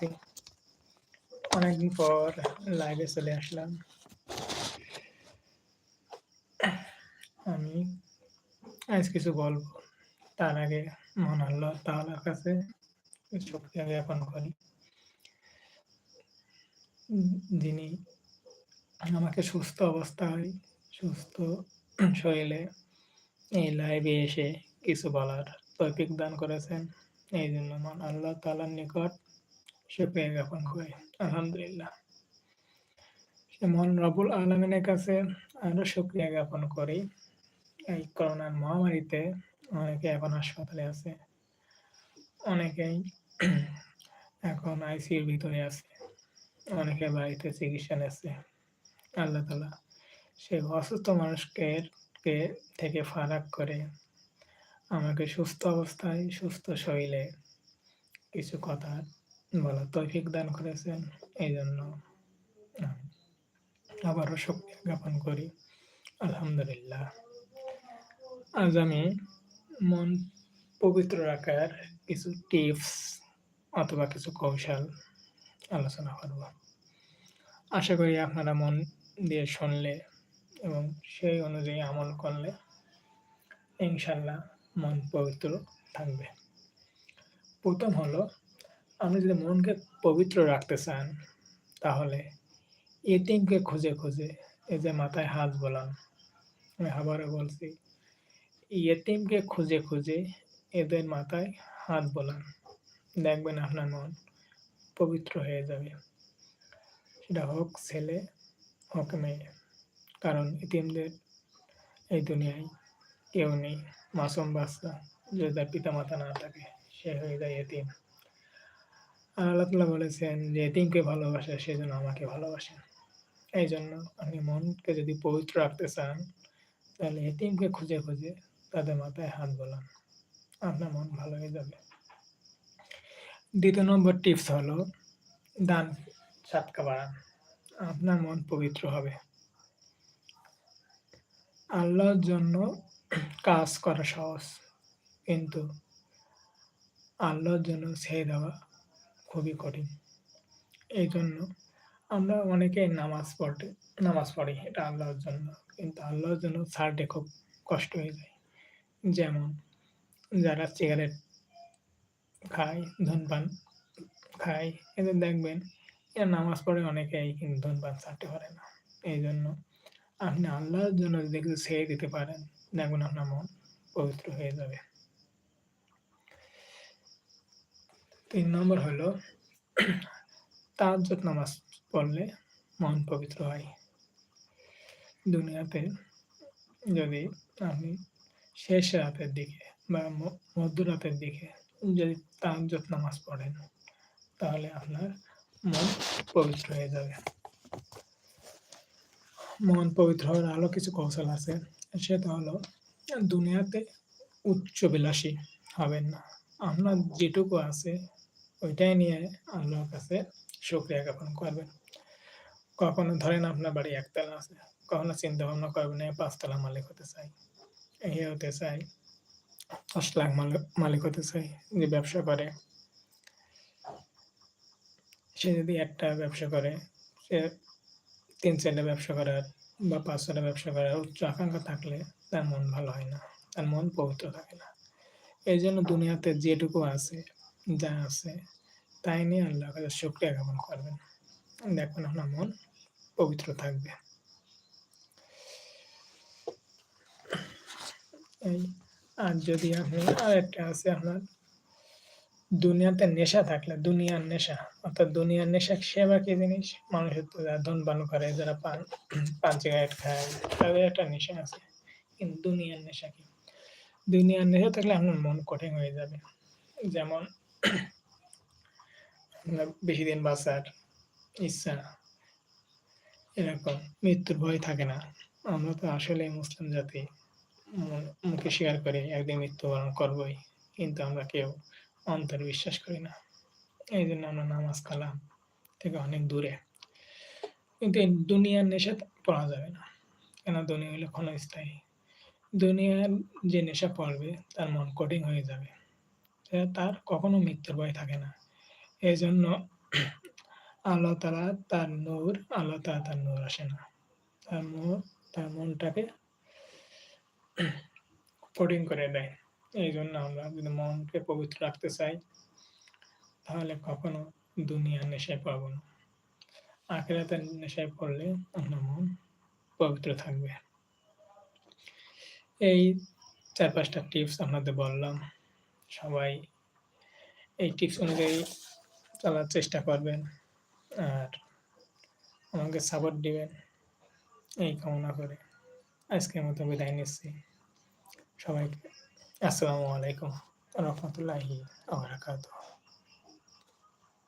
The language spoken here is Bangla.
আছি অনেকদিন পর লাইভে চলে আসলাম। আমি আজ কিছু বলব। তার আগে মন আল্লাহ তাআলার কাছে শুকরিয়া জ্ঞাপন করি যিনি আমাকে সুস্থ অবস্থায়, সুস্থ শরীরে এই লাইভে এসে কিছু বলার তৌফিক দান করেছেন। এই জন্য মন আল্লাহ তালার নিকট শুক্রিয়া জ্ঞাপন করি আলহামদুলিল্লাহ মন রবুল আলমিনের কাছে আরও শুক্রিয়া জ্ঞাপন করি এই করোনার মহামারীতে অনেকে এখন হাসপাতালে আছে। অনেকেই এখন আইসিউর ভিতরে আছে। অনেকে বাড়িতে চিকিৎসা নিচ্ছে। আল্লাহ তালা সেই অসুস্থ মানুষকে থেকে ফারাক করে। আমাকে সুস্থ অবস্থায়, সুস্থ শরীরে কিছু কথা বলা, তৌফিক দান করেছেন এই জন্য আবারও শক্তি জ্ঞাপন করি, আলহামদুলিল্লাহ। আজ আমি মন পবিত্র রাখার কিছু টিপস অথবা কিছু কৌশল আলোচনা করব। আশা করি আপনারা মন দিয়ে শুনলে এবং সেই অনুযায়ী আমল করলে ইনশাল্লাহ মন পবিত্র থাকবে। প্রথম হলো আপনি যদি মনকে পবিত্র রাখতে চান, তাহলে এটিমকে খুঁজে খুঁজে এই যে মাথায় হাত বলান। আমি আবারও বলছি এটিমকে খুঁজে খুঁজে এদের মাথায় হাত বলান। দেখবেন আপনার মন পবিত্র হয়ে যাবে। সেটা হোক ছেলে, হোক মেয়ে। কারণ ইতিমদের এই দুনিয়ায় কেউ নেই। মাসুম বাচ্চা যদি তার পিতা মাতা না থাকে, সে হয়ে যায় আর আল্লাহ বলেছেন যে এতিমকে ভালোবাসে, সেজন্য আমাকে ভালোবাসেন এই জন্য আপনি মনকে যদি পবিত্র রাখতে চান, তাহলে এতিমকে খুঁজে খুঁজে তাদের মাথায় হাত বলান। আপনার মন ভালো হয়ে যাবে। দ্বিতীয় নম্বর টিপস হলো, দান সাতকা বাড়ান। আপনার মন পবিত্র হবে। আল্লাহর জন্য কাজ করা সহজ, কিন্তু আল্লাহর জন্য ছেড়ে দেওয়া খুবই কঠিন। এই জন্য আমরা অনেকেই নামাজ পড়ে নামাজ পড়ি, এটা আল্লাহর জন্য। কিন্তু আল্লাহর জন্য ছাড়তে খুব কষ্ট হয়ে যায়। যেমন যারা সিগারেট খায়, ধূমপান খায়, এদের দেখবেন এরা নামাজ পড়ে অনেকেই কিন্তু ধূমপান ছাড়তে পারে না। এই জন্য আপনি আল্লাহর জন্য যদি ছেড়ে দিতে পারেন, দেখবেন আপনার মন পবিত্র হয়ে যাবে। তিন নম্বর হলো তাজ্জত নামাজ পড়লে মন পবিত্র হয়। দুনিয়াতে যদি আপনি শেষ রাতের দিকে বা মধ্যরাতের দিকে যদি তাজ্জত নামাজ পড়েন, তাহলে আপনার মন পবিত্র হয়ে যাবে। মন পবিত্র হওয়ার আরও কিছু কৌশল আছে। সেটা হলো, দুনিয়াতে উচ্চ বিলাসী হবেন না। আপনার যেটুকু আছে ওইটাই নিয়ে আল্লাহর কাছে। শুক্রিয়া জ্ঞাপন করবেন। কখনো ধরেন আপনার বাড়ি একতলা আছে, কখনো চিন্তা ভাবনা করবেন পাঁচতলা মালিক হতে চাই, এই হতে চাই, দশ লাখ মালিক হতে চাই যে ব্যবসা করে। সে যদি একটা ব্যবসা করে, সে তিন চারটা ব্যবসা করার বা পাঁচ ছটা ব্যবসা করার উচ্চ আকাঙ্ক্ষা থাকলে তার মন ভালো হয় না, তার মন পবিত্র থাকে না। এই জন্য দুনিয়াতে যেটুকু আছে যা আছে, তাই নিয়ে আল্লাহ কাছে শুক্রিয়া জ্ঞাপন করবেন। দেখবেন আপনার মন পবিত্র থাকবে। এই, আর যদি আপনি আর একটা আছে, আপনার দুনিয়াতে নেশা থাকলে, দুনিয়ার নেশা, অর্থাৎ দুনিয়ার নেশা সেবা কি জিনিস? মানুষের তো যারা ধন পান করে, যারা পান পান সিগারেট খায়, তাদের একটা নেশা আছে। কিন্তু দুনিয়ার নেশা কি? দুনিয়ার নেশা থাকলে আপনার মন কঠিন হয়ে যাবে। যেমন বেশি দিন বাঁচার ইচ্ছা এরকম মৃত্যুর ভয় থাকে না। আমরা তো আসলে মুসলিম জাতি মুখে স্বীকার করি একদিন মৃত্যুবরণ করবই, কিন্তু আমরা কেউ অন্তর বিশ্বাস করি না। এই জন্য আমরা নামাজ কালাম থেকে অনেক দূরে। কিন্তু এই দুনিয়ার নেশা পড়া যাবে না। কেন? দুনিয়া হলে ক্ষণস্থায়ী। দুনিয়ার যে নেশা পড়বে, তার মন কঠিন হয়ে যাবে। তার কখনো মৃত্যুর ভয় থাকে না। এই জন্য আল্লাহ তালা তার নূর, আল্লাহ তালা তার নূর আসে না। তার নূর, তার মনটাকে কঠিন করে দেয়। এই জন্য আমরা যদি মনকে পবিত্র রাখতে চাই, তাহলে কখনো দুনিয়ার নেশায় পাবো না। আখেরাতের নেশায় পড়লে আপনার মন পবিত্র থাকবে। এই চার পাঁচটা টিপস আপনাদের বললাম। সবাই এই টিপস অনুযায়ী চলার চেষ্টা করবেন আর আমাকে সাপোর্ট দিবেন এই কামনা করে। আজকের মতো বিদায় নিচ্ছি। সবাইকে আসসালামু আলাইকুম রহমতুল্লাহি আবরাকাতুহ।